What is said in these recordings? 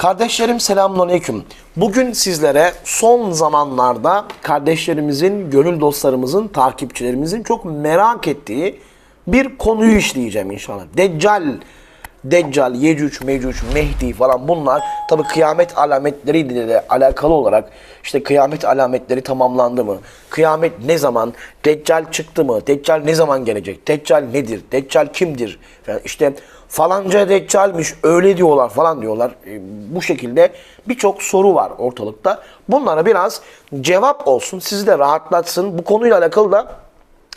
Kardeşlerim selamünaleyküm. Bugün sizlere son zamanlarda kardeşlerimizin, gönül dostlarımızın, takipçilerimizin çok merak ettiği bir konuyu işleyeceğim inşallah. Deccal, Deccal, Yecüc, Mecüc, Mehdi falan bunlar tabi kıyamet alametleriyle de alakalı olarak işte kıyamet alametleri tamamlandı mı? Kıyamet ne zaman? Deccal çıktı mı? Deccal ne zaman gelecek? Deccal nedir? Deccal kimdir? Falan işte falanca deccalmiş öyle diyorlar falan diyorlar. E, bu şekilde birçok soru var ortalıkta. Bunlara biraz cevap olsun, sizi de rahatlatsın. Bu konuyla alakalı da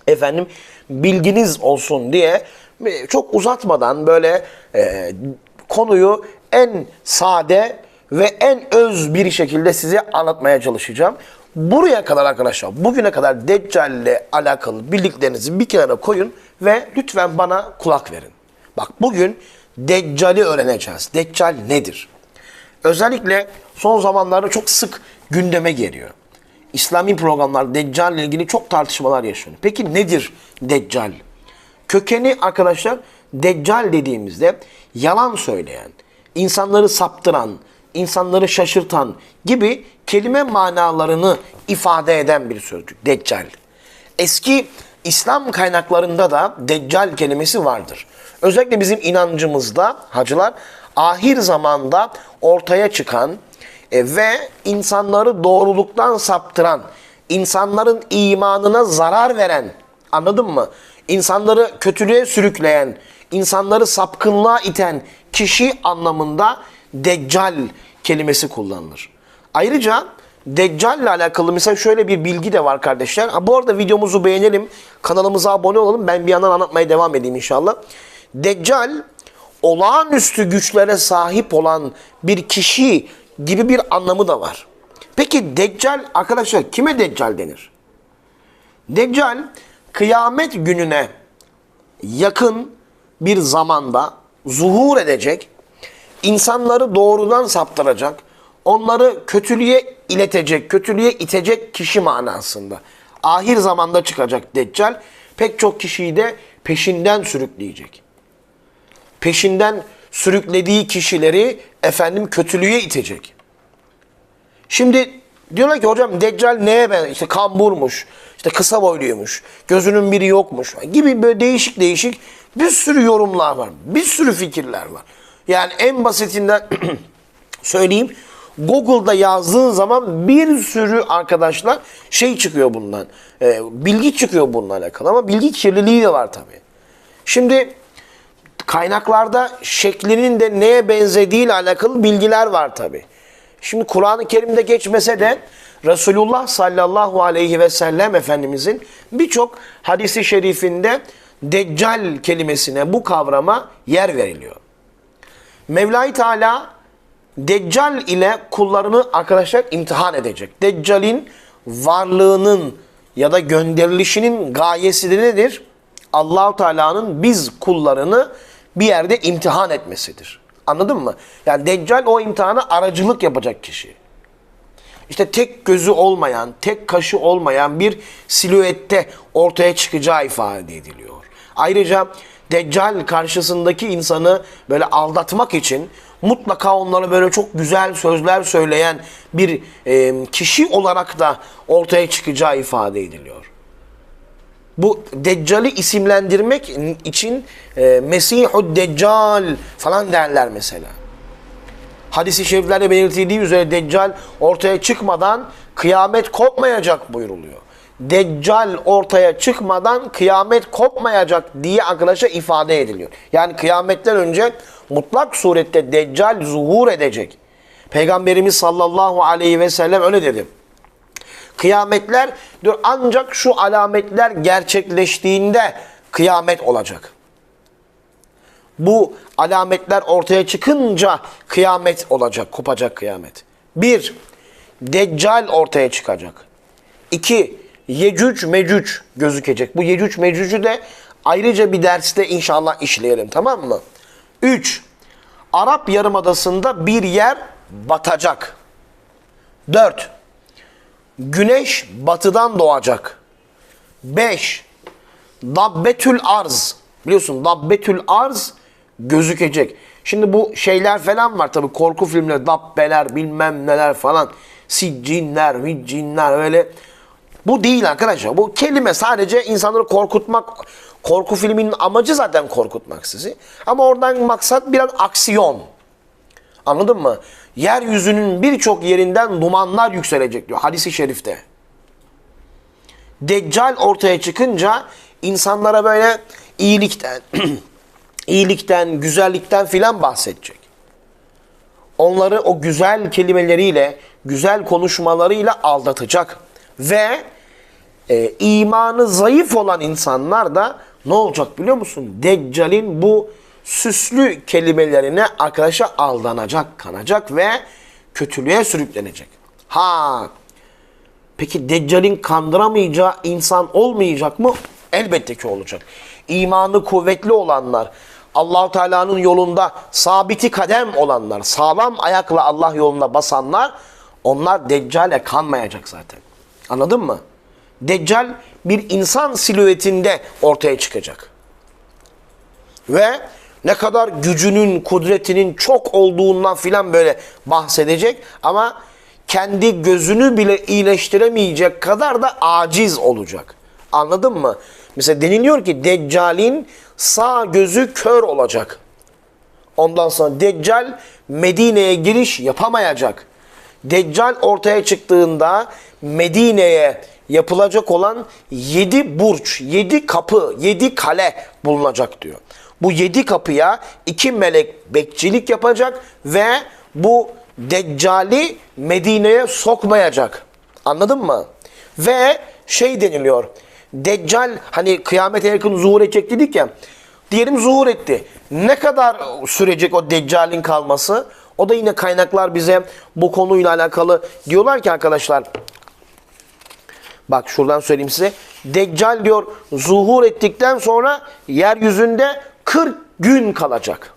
efendim bilginiz olsun diye e, çok uzatmadan böyle e, konuyu en sade ve en öz bir şekilde size anlatmaya çalışacağım. Buraya kadar arkadaşlar, bugüne kadar Deccal ile alakalı bildiklerinizi bir kenara koyun ve lütfen bana kulak verin. Bak bugün Deccal'i öğreneceğiz. Deccal nedir? Özellikle son zamanlarda çok sık gündeme geliyor. İslami programlar Deccal ile ilgili çok tartışmalar yaşanıyor. Peki nedir Deccal? Kökeni arkadaşlar Deccal dediğimizde yalan söyleyen, insanları saptıran, insanları şaşırtan gibi kelime manalarını ifade eden bir sözcük. Deccal. Eski İslam kaynaklarında da Deccal kelimesi vardır. Özellikle bizim inancımızda hacılar ahir zamanda ortaya çıkan e, ve insanları doğruluktan saptıran, insanların imanına zarar veren, anladın mı? İnsanları kötülüğe sürükleyen, insanları sapkınlığa iten kişi anlamında Deccal kelimesi kullanılır. Ayrıca Deccal ile alakalı mesela şöyle bir bilgi de var kardeşler. Ha, bu arada videomuzu beğenelim, kanalımıza abone olalım. Ben bir yandan anlatmaya devam edeyim inşallah. Deccal olağanüstü güçlere sahip olan bir kişi gibi bir anlamı da var. Peki Deccal arkadaşlar kime Deccal denir? Deccal kıyamet gününe yakın bir zamanda zuhur edecek, insanları doğrudan saptıracak, onları kötülüğe iletecek, kötülüğe itecek kişi manasında. Ahir zamanda çıkacak Deccal, pek çok kişiyi de peşinden sürükleyecek. Peşinden sürüklediği kişileri efendim kötülüğe itecek. Şimdi diyorlar ki hocam Deccal neye ben işte kamburmuş, işte kısa boyluymuş, gözünün biri yokmuş gibi böyle değişik değişik bir sürü yorumlar var. Bir sürü fikirler var. Yani en basitinden söyleyeyim. Google'da yazdığın zaman bir sürü arkadaşlar şey çıkıyor bundan. e, bilgi çıkıyor bununla alakalı ama bilgi kirliliği de var tabii. Şimdi kaynaklarda şeklinin de neye benzediği ile alakalı bilgiler var tabi. Şimdi Kur'an-ı Kerim'de geçmese de Resulullah sallallahu aleyhi ve sellem Efendimizin birçok hadisi şerifinde Deccal kelimesine bu kavrama yer veriliyor. Mevla-i Teala Deccal ile kullarını arkadaşlar imtihan edecek. Deccal'in varlığının ya da gönderilişinin gayesi de nedir? Allahu Teala'nın biz kullarını bir yerde imtihan etmesidir. Anladın mı? Yani Deccal o imtihana aracılık yapacak kişi. İşte tek gözü olmayan, tek kaşı olmayan bir silüette ortaya çıkacağı ifade ediliyor. Ayrıca Deccal karşısındaki insanı böyle aldatmak için mutlaka onlara böyle çok güzel sözler söyleyen bir kişi olarak da ortaya çıkacağı ifade ediliyor. Bu Deccal'i isimlendirmek için e, Mesihud Deccal falan derler mesela. Hadis-i şeriflerde belirtildiği üzere Deccal ortaya çıkmadan kıyamet kopmayacak buyuruluyor. Deccal ortaya çıkmadan kıyamet kopmayacak diye arkadaşa ifade ediliyor. Yani kıyametten önce mutlak surette Deccal zuhur edecek. Peygamberimiz sallallahu aleyhi ve sellem öyle dedi. Kıyametler ancak şu alametler gerçekleştiğinde kıyamet olacak. Bu alametler ortaya çıkınca kıyamet olacak, kopacak kıyamet. Bir, Deccal ortaya çıkacak. İki, Yecüc Mecüc gözükecek. Bu Yecüc Mecüc'ü de ayrıca bir derste inşallah işleyelim tamam mı? Üç, Arap Yarımadası'nda bir yer batacak. Dört, Güneş batıdan doğacak. 5. Dabbetül arz. Biliyorsun dabbetül arz gözükecek. Şimdi bu şeyler falan var tabii korku filmleri, dabbeler bilmem neler falan. Siccinler, miccinler öyle. Bu değil arkadaşlar. Bu kelime sadece insanları korkutmak. Korku filminin amacı zaten korkutmak sizi. Ama oradan maksat biraz aksiyon. Anladın mı? Yeryüzünün birçok yerinden dumanlar yükselecek diyor hadisi şerifte. Deccal ortaya çıkınca insanlara böyle iyilikten, iyilikten, güzellikten filan bahsedecek. Onları o güzel kelimeleriyle, güzel konuşmalarıyla aldatacak. Ve e, imanı zayıf olan insanlar da ne olacak biliyor musun? Deccal'in bu süslü kelimelerine arkadaşa aldanacak, kanacak ve kötülüğe sürüklenecek. Ha Peki Deccal'in kandıramayacağı insan olmayacak mı? Elbette ki olacak. İmanı kuvvetli olanlar, Allahu Teala'nın yolunda sabiti kadem olanlar, sağlam ayakla Allah yolunda basanlar, onlar Deccal'e kanmayacak zaten. Anladın mı? Deccal bir insan silüetinde ortaya çıkacak. Ve ne kadar gücünün, kudretinin çok olduğundan filan böyle bahsedecek ama kendi gözünü bile iyileştiremeyecek kadar da aciz olacak. Anladın mı? Mesela deniliyor ki Deccal'in sağ gözü kör olacak. Ondan sonra Deccal Medine'ye giriş yapamayacak. Deccal ortaya çıktığında Medine'ye yapılacak olan yedi burç, yedi kapı, yedi kale bulunacak diyor. Bu yedi kapıya iki melek bekçilik yapacak ve bu Deccali Medine'ye sokmayacak. Anladın mı? Ve şey deniliyor. Deccal hani kıyamete yakın zuhur edecek dedik ya. Diyelim zuhur etti. Ne kadar sürecek o Deccal'in kalması? O da yine kaynaklar bize bu konuyla alakalı diyorlar ki arkadaşlar. Bak şuradan söyleyeyim size. Deccal diyor zuhur ettikten sonra yeryüzünde 40 gün kalacak.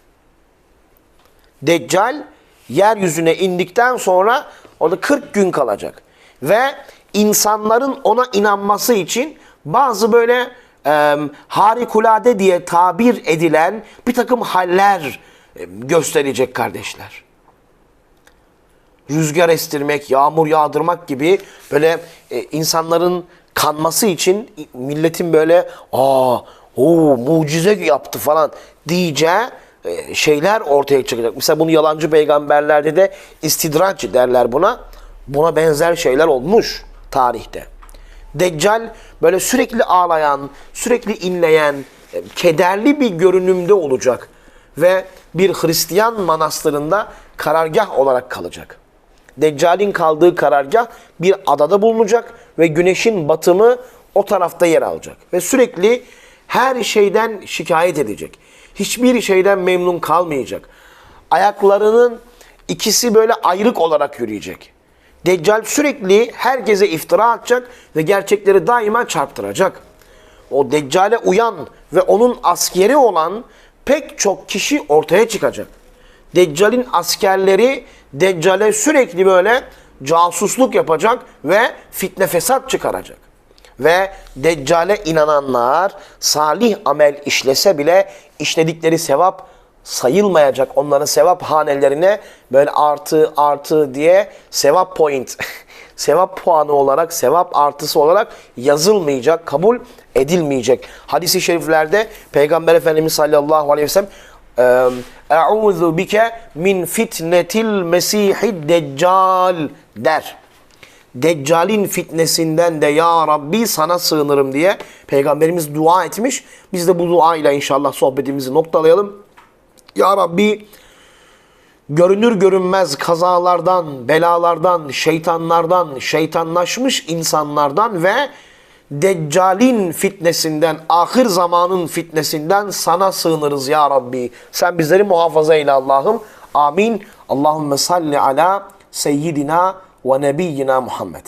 Deccal yeryüzüne indikten sonra orada 40 gün kalacak. Ve insanların ona inanması için bazı böyle e, harikulade diye tabir edilen bir takım haller gösterecek kardeşler. Rüzgar estirmek, yağmur yağdırmak gibi böyle e, insanların kanması için milletin böyle aa o mucize yaptı falan diyeceği şeyler ortaya çıkacak. Mesela bunu yalancı peygamberlerde de istidraç derler buna. Buna benzer şeyler olmuş tarihte. Deccal böyle sürekli ağlayan, sürekli inleyen, e, kederli bir görünümde olacak. Ve bir Hristiyan manastırında karargah olarak kalacak. Deccal'in kaldığı karargah bir adada bulunacak ve güneşin batımı o tarafta yer alacak. Ve sürekli her şeyden şikayet edecek. Hiçbir şeyden memnun kalmayacak. Ayaklarının ikisi böyle ayrık olarak yürüyecek. Deccal sürekli herkese iftira atacak ve gerçekleri daima çarptıracak. O Deccale uyan ve onun askeri olan pek çok kişi ortaya çıkacak. Deccal'in askerleri Deccale sürekli böyle casusluk yapacak ve fitne fesat çıkaracak. Ve Deccale inananlar salih amel işlese bile işledikleri sevap sayılmayacak. Onların sevap hanelerine böyle artı artı diye sevap point, sevap puanı olarak, sevap artısı olarak yazılmayacak, kabul edilmeyecek. Hadis-i şeriflerde Peygamber Efendimiz sallallahu aleyhi ve sellem Eûzu bike min fitnetil mesihid deccal der. Deccal'in fitnesinden de ya Rabbi sana sığınırım diye Peygamberimiz dua etmiş. Biz de bu dua ile inşallah sohbetimizi noktalayalım. Ya Rabbi görünür görünmez kazalardan, belalardan, şeytanlardan, şeytanlaşmış insanlardan ve Deccal'in fitnesinden, ahir zamanın fitnesinden sana sığınırız ya Rabbi. Sen bizleri muhafaza eyle Allah'ım. Amin. Allahümme salli ala seyyidina ve nebiyyina Muhammed.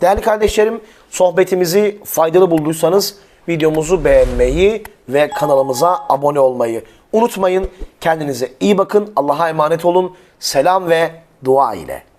Değerli kardeşlerim, sohbetimizi faydalı bulduysanız videomuzu beğenmeyi ve kanalımıza abone olmayı unutmayın. Kendinize iyi bakın. Allah'a emanet olun. Selam ve dua ile.